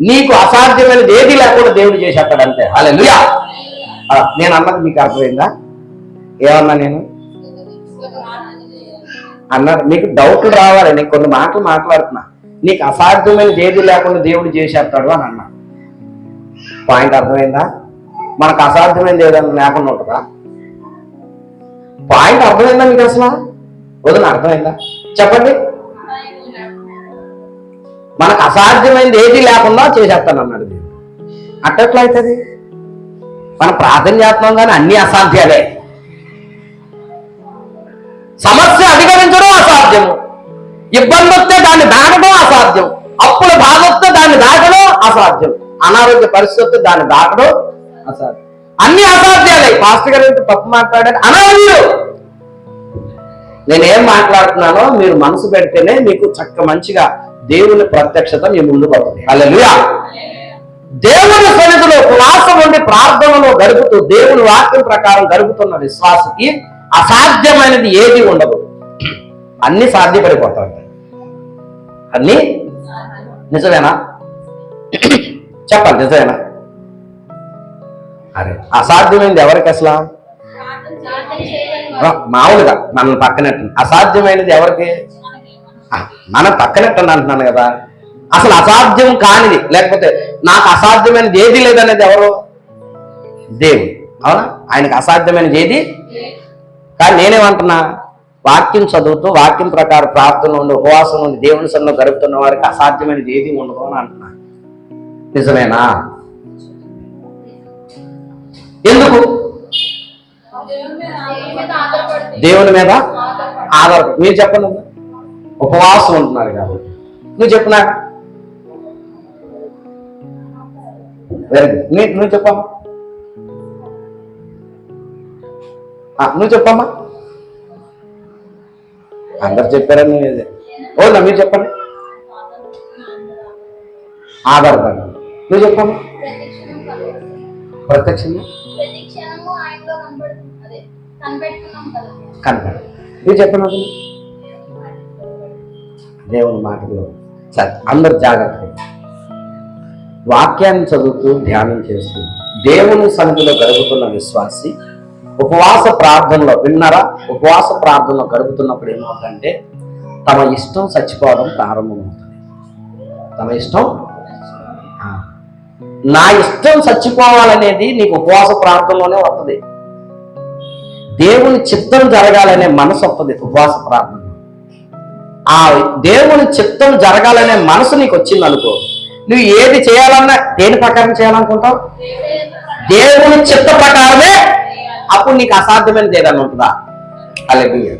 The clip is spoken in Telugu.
నీకు అసాధ్యమైనది ఏది లేకుండా దేవుడు చేసేస్తాడు అంతే. అలా నేను అన్నది మీకు అర్థమైందా? ఏమన్నా నేను? అన్నారు నీకు డౌట్లు రావాలి నేను కొన్ని మాటలు మాట్లాడుతున్నా. నీకు అసాధ్యమైనది ఏది లేకుండా దేవుడు చేసేస్తాడు అని అన్నా. పాయింట్ అర్థమైందా? మనకు అసాధ్యమైనది ఏదైనా లేకుండా ఉంటుందా? పాయింట్ అర్థమైందా మీకు అసలు? వదిన అర్థమైందా? చెప్పండి. మనకు అసాధ్యమైనది ఏది లేకుండా చేసేస్తాను అన్నాడు దేవుడు. అట్టట్లా అవుతుంది మనం ప్రార్థన చేస్తున్నాం కానీ అన్ని అసాధ్యాలే సమస్య అధిగమించడం అసాధ్యము. ఇబ్బంది వస్తే దాన్ని దాటడం అసాధ్యం. అప్పుల బాధ వస్తే దాన్ని దాటడం అసాధ్యం. అనారోగ్య పరిస్థితి వస్తే దాన్ని దాటడం అసాధ్యం. అన్ని అసాధ్యాలే. పాస్టర్ గారు తప్పు మాట్లాడాడు అనారోగ్యం. నేనేం మాట్లాడుతున్నానో మీరు మనసు పెడితేనే మీకు చక్క మంచిగా దేవుని ప్రత్యక్షత మీ ముందు పడుతుంది. అల్లెలుయా దేవుని సన్నిధిలో ఉపవాసం ఉండి ప్రార్థనలో గడుపుతూ దేవుని వాక్యం ప్రకారం గడుపుతున్న విశ్వాసకి అసాధ్యమైనది ఏది ఉండదు. అన్ని సాధ్యపడిపోతా ఉంటాయి అన్ని? నిజమేనా? చెప్పండి నిజమేనా? అరే అసాధ్యమైనది ఎవరికి అసలు? మామూలుగా మన పక్కనట్టు అసాధ్యమైనది ఎవరికి? మన పక్కనట్టు అంటున్నాను కదా. అసలు అసాధ్యం కానిది లేకపోతే నాకు అసాధ్యమైనది ఏది లేదనేది ఎవరు? దేవుడు. అవునా? ఆయనకు అసాధ్యమైనది ఏది? కానీ నేనేమంటున్నా వాక్యం చదువుతూ వాక్యం ప్రకారం ప్రార్థన ఉండి ఉపవాసం ఉండి దేవుని సన్నిలో గడుపుతున్న వారికి అసాధ్యమైనది ఏది ఉండదు అని అంటున్నా. నిజమేనా? ఎందుకు? దేవుని మీద ఆధారపడి. మీరు చెప్పండి. ఉపవాసం ఉంటున్నారు కాబట్టి. నువ్వు చెప్పు నాకు. వెరీ గుడ్ నీ నువ్వు చెప్పమ్మా. నువ్వు చెప్పమ్మా. అందరు చెప్పారని. ఓ మీరు చెప్పండి. ఆధారపడి. నువ్వు చెప్పమ్మా. ప్రత్యక్షంగా కనపడి నువ్వు చెప్పండి. దేవుని మాటల్లో అందరు జాగ్రత్త వాక్యాన్ని చదువుతూ ధ్యానం చేస్తూ దేవుని సన్నిధిలో గడుపుతున్న విశ్వాసి ఉపవాస ప్రార్థనలో విన్నారా? ఉపవాస ప్రార్థనలో గడుపుతున్నప్పుడు ఏమవుతుందంటే తమ ఇష్టం చచ్చిపోవడం ప్రారంభమవుతుంది. తమ ఇష్టం? నా ఇష్టం చచ్చిపోవాలనేది నీకు ఉపవాస ప్రార్థనలోనే వస్తుంది దేవుని చిత్తం జరగాలనే మనసు వస్తుంది ఉపవాస ప్రార్థన. ఆ దేవుని చిత్తం జరగాలనే మనసు నీకు వచ్చింది అనుకో. నువ్వు ఏది చేయాలన్నా దేని ప్రకారం చేయాలనుకుంటావు? దేవుని చిత్త ప్రకారమే అప్పుడు నీకు అసాధ్యమైన ఏదైనా ఉంటుందా? అలాగే